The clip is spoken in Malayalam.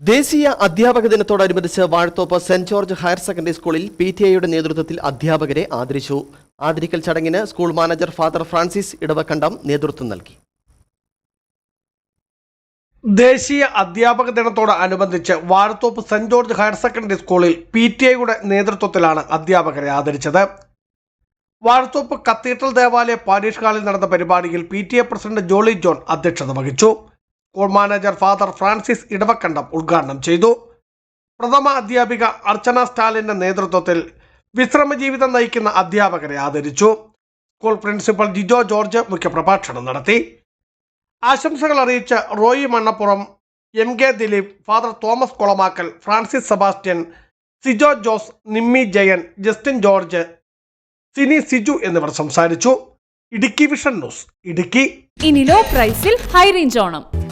ദേശീയ അധ്യാപക ദിനത്തോടനുബന്ധിച്ച് Vazhathope saint George higher secondary സ്കൂളിൽ പി ടി ഐയുടെ നേതൃത്വത്തിൽ അധ്യാപകരെ ആദരിച്ചു. ആദരിക്കൽ ചടങ്ങിന് school manager father Francis Edavakandam നേതൃത്വം നൽകി. ദേശീയ അധ്യാപക ദിനത്തോടനുബന്ധിച്ച് Vazhathope saint George higher secondary സ്കൂളിൽ പി ടി ഐയുടെ നേതൃത്വത്തിലാണ് അധ്യാപകരെ ആദരിച്ചത്. വാഴത്തോപ്പ് കത്തീഡ്രൽ ദേവാലയ പാരീഷ് ഹാളിൽ നടന്ന പരിപാടിയിൽ P T A president Jolly John അധ്യക്ഷത വഹിച്ചു. School manager father Francis Idavakkandam ഉദ്ഘാടനം ചെയ്തു. പ്രഥമ അധ്യാപിക അർച്ചന സ്റ്റാലിന്റെ നേതൃത്വത്തിൽ വിശ്രമ ജീവിതം നയിക്കുന്ന അധ്യാപകരെ ആദരിച്ചു. സ്കൂൾ പ്രിൻസിപ്പൽ ജിജോ ജോർജ് മുഖ്യപ്രഭാഷണം നടത്തി. ആശംസകൾ അറിയിച്ച Roy Mannappuram M K Dileep father Thomas Kolamakkal Francis Sebastian Sijo Jose Nimmi Jayan Justin George Sini Siju എന്നിവർ സംസാരിച്ചു. Idukki vision news Idukki. ഇനി ലോ പ്രൈസിൽ ഹൈ റേഞ്ച് ഓണം.